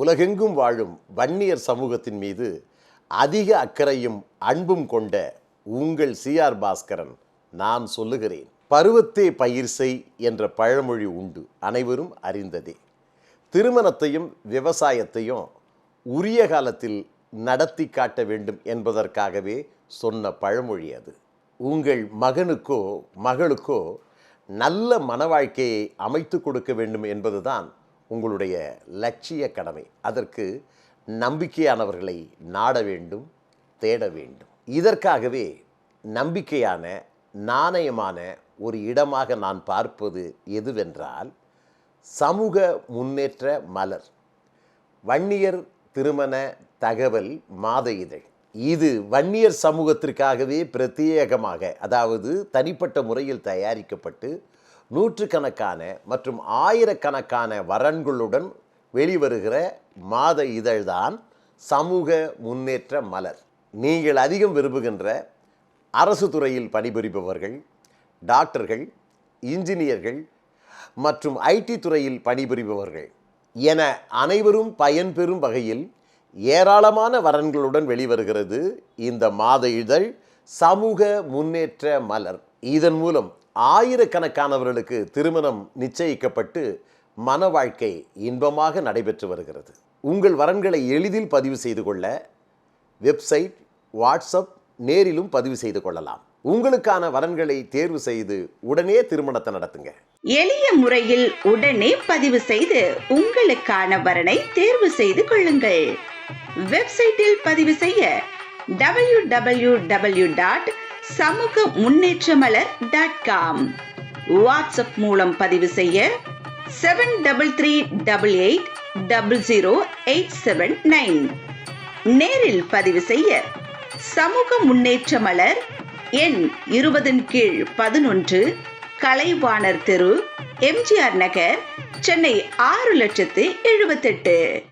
உலகெங்கும் வாழும் வன்னியர் சமூகத்தின் மீது அதிக அக்கறையும் அன்பும் கொண்ட உங்கள் சிஆர் பாஸ்கரன் நான் சொல்லுகிறேன். பருவத்தே பயிர் செய் என்ற பழமொழி உண்டு. அனைவரும் அறிந்ததே. திருமணத்தையும் விவசாயத்தையும் உரிய காலத்தில் நடத்தி காட்ட வேண்டும் என்பதற்காகவே சொன்ன பழமொழி அது. உங்கள் மகனுக்கோ மகளுக்கோ நல்ல மன வாழ்க்கையை அமைத்து கொடுக்க வேண்டும் என்பதுதான் உங்களுடைய லட்சிய கடமை அதற்கு நம்பிக்கையானவர்களை நாட வேண்டும் தேட வேண்டும். இதற்காகவே நம்பிக்கையான நாணயமான ஒரு இடமாக நான் பார்ப்பது எதுவென்றால் சமூக முன்னேற்ற மலர். வன்னியர் திருமண தகவல் மாத இதழ். இது வன்னியர் சமூகத்திற்காகவே பிரத்யேகமாக அதாவது தனிப்பட்ட முறையில் தயாரிக்கப்பட்டு நூற்றுக்கணக்கான மற்றும் ஆயிரக்கணக்கான வரன்களுடன் வெளிவருகிற மாத இதழ்தான் சமூக முன்னேற்ற மலர். நீங்கள் அதிகம் விரும்புகின்ற அரசு துறையில் பணிபுரிபவர்கள் டாக்டர்கள் இன்ஜினியர்கள் மற்றும் ஐடி துறையில் பணிபுரிபவர்கள் என அனைவரும் பயன்பெறும் வகையில் ஏராளமான வரன்களுடன் வெளிவருகிறது இந்த மாத இதழ் சமூக முன்னேற்ற மலர். இதன் மூலம் ஆயிரக்கணக்கானவர்களுக்கு திருமணம் நிச்சயிக்கப்பட்டு மன வாழ்க்கை இன்பமாக நடைபெற்று வருகிறது. உங்கள் வரன்களை எளிதில் பதிவு செய்து கொள்ள வெப்சைட் வாட்ஸ்அப் நேரிலும் பதிவு செய்து கொள்ளலாம். உங்களுக்கான வரன்களை தேர்வு செய்து உடனே திருமணத்தை நடத்துங்க. எளிய முறையில் உடனே பதிவு செய்து உங்களுக்கான வரனை தேர்வு செய்து கொள்ளுங்கள். வெப்சைட்டில் பதிவு செய்ய டபிள்யூ டபிள்யூ டபிள்யூ டாட் சமூக முன்னேற்றமலர் டாட் காம் வாட்ஸ்அப் மூலம் பதிவு செய்ய seven double three double eight double zero eight seven nine நேரில் பதிவு செய்ய சமூக முன்னேற்ற மலர் எண் இருபதின் கீழ் பதினொன்று கலைவாணர் தெரு எம்ஜிஆர் நகர் சென்னை ஆறு லட்சத்து எழுபத்தெட்டு.